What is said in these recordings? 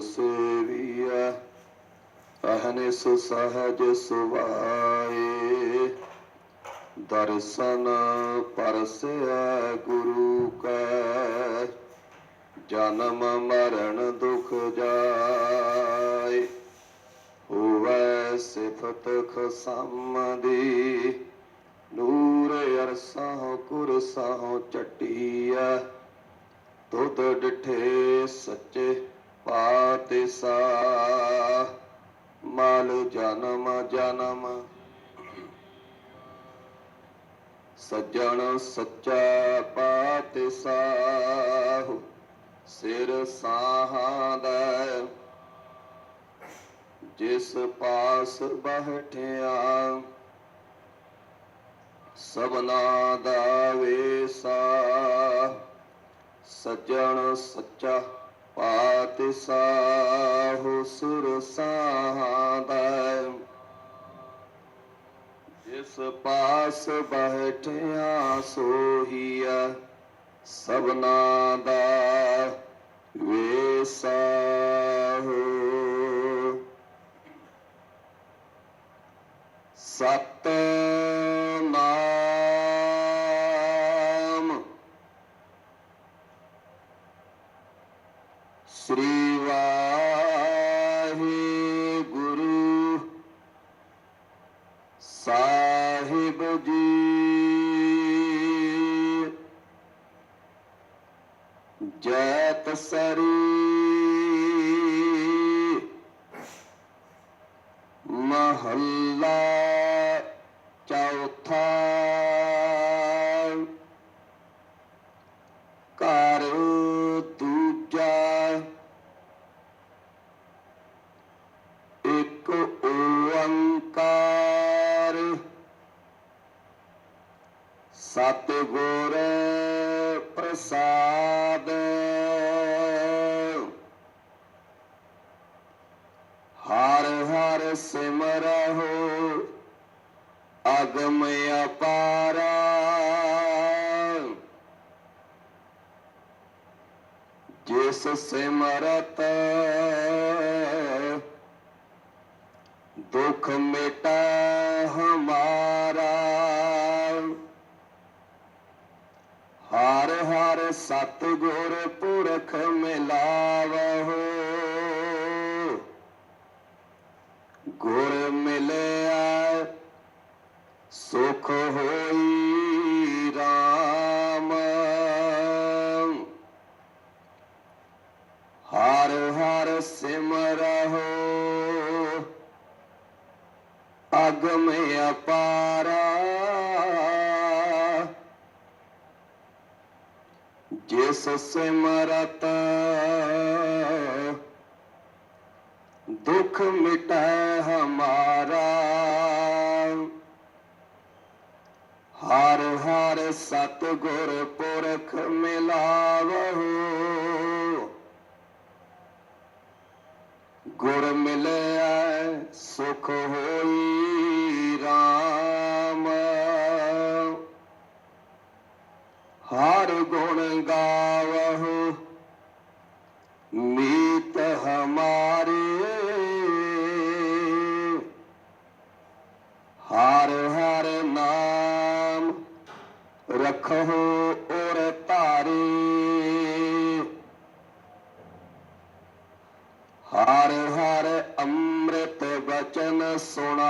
ਸੇਵੀਐ ਅਹਨਿਸ ਸਹਜ ਸੁਭਾਏ ਦਰਸ਼ਨ ਪਰਸੈ ਗੁਰੂ ਕੈ, ਜਨਮ ਮਰਨ ਦੁਖ ਜਾਏ। ਹੋਵੈ ਸਿਫਤ ਖਸਮ ਨੂਰ ਅਰਸਾਂ ਕੁਰਸਾਂ ਚਟੀਐ। ਤੁਧ ਡਿਠੇ ਸੱਚੇ ਪਾਤੇ ਸਾ ਮਲ ਜਨਮ ਜਨਮ। ਸੱਜਣ ਸੱਚਾ ਪਾਤੇ ਸਾਹੁ ਸਿਰ ਸਾਹਾਂ ਦਾ। ਜਿਸ ਪਾਸ ਬਹਿਠਿਆ ਸਭਨਾ ਦਾ ਵੇਸਾ। ਸੱਜਣ ਸੱਚਾ ਪਾਤਿ ਸਾਹੁ ਸੁਰ ਸਾਹਾਂ ਜਿਸ ਪਾਸ ਬਹਿਠਿਆ ਸੋਹੀਆ ਸਭਨਾ ਦਾ ਵੇਸਾ ਹੋ ਸਤ ਨਾਮ ਸ੍ਰੀ ਵਾਹਿਗੁਰੂ। ਸਾਹਿਬ ਜੀ। ਜੈ ਤਸਰੀ ਮਹੱਲਾ ਸਤਿਗੁਰ ਪ੍ਰਸਾਦ। ਹਰ ਹਰ ਸਿਮਰਹੁ ਅਗਮ ਅਪਾਰਾ। ਜਿਸ ਸਿਮਰਤ ਦੁਖ ਮਿਟਾ ਪੁਰਖ ਗੁਰ ਮਿਲਿਆ ਸੁਖ ਹੋਈ ਰਾਮ। ਹਰ ਹਰ ਸਿਮਰ ਜਿਸ ਸਿਮਰਤ ਦੁਖ ਮਿਟੈ ਹਮਾਰਾ ਹਰ ਹਰ ਸਤਿਗੁਰ ਪੁਰਖ ਮਿਲਾਵਹੁ। ਗੁਰ ਮਿਲਿਆ ਸੁਖ ਹੋ ਹਰ ਗੁਣ ਗਾਵਹੁ ਨੀਤ ਹਮਾਰੇ। ਹਰ ਹਰ ਨਾਮ ਰਖੋ ਔਰ ਧਾਰੇ। ਹਰ ਹਰ ਅੰਮ੍ਰਿਤ ਬਚਨ ਸੁਣਾਵਹੁ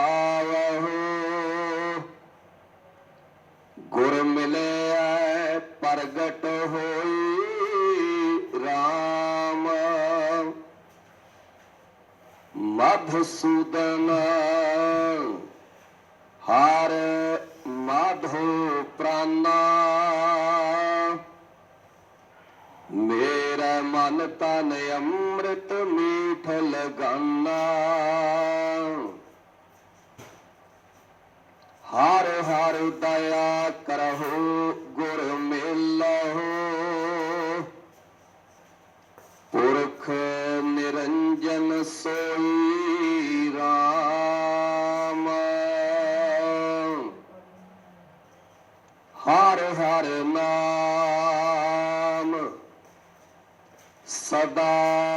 ਪ੍ਰਗਟ ਹੋਈ RAM ਮਧਸੂਦਨ ਹਰ ਮਾਧੋ ਪ੍ਰਾਨਾ। ਮੇਰਾ ਮਨ ਤਨ ਅੰਮ੍ਰਿਤ ਮੀਠ ਲਗਾਨਾ। ਹਰ ਹਰ ਦਇਆ ਕਰਹੁ ਗੁਰ ਪੁਰਖ ਨਿਰੰਜਨ ਸੋਈ RAM ਹਰ ਹਰ ਨਾਮ ਸਦਾ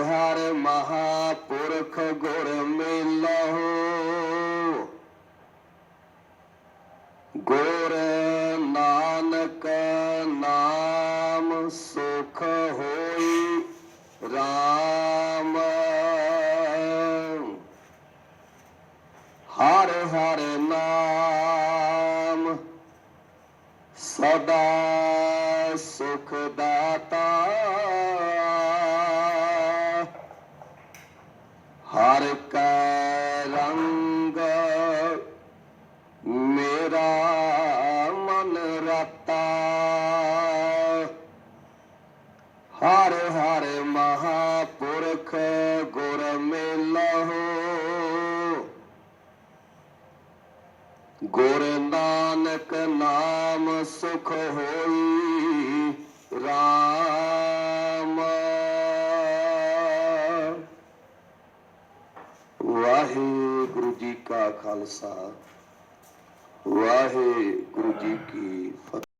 ਹਰ ਮਹਾਪੁਰਖ ਗੁਰ ਮਿਲਹੁ। ਗੁਰ ਨਾਨਕ ਨਾਮ ਸੁਖ ਹੋਈ RAM ਹਰ ਹਰ ਨਾਮ ਸਦਾ ਸੁਖ ਦਾਤਾ ਗੁਰ ਨਾਨਕ ਨਾਮ ਸੁਖ ਹੋਈ RAM ਵਾਹਿਗੁਰੂ ਜੀ ਕਾ ਖਾਲਸਾ ਵਾਹਿਗੁਰੂ ਜੀ ਕੀ ਫਤਿਹ।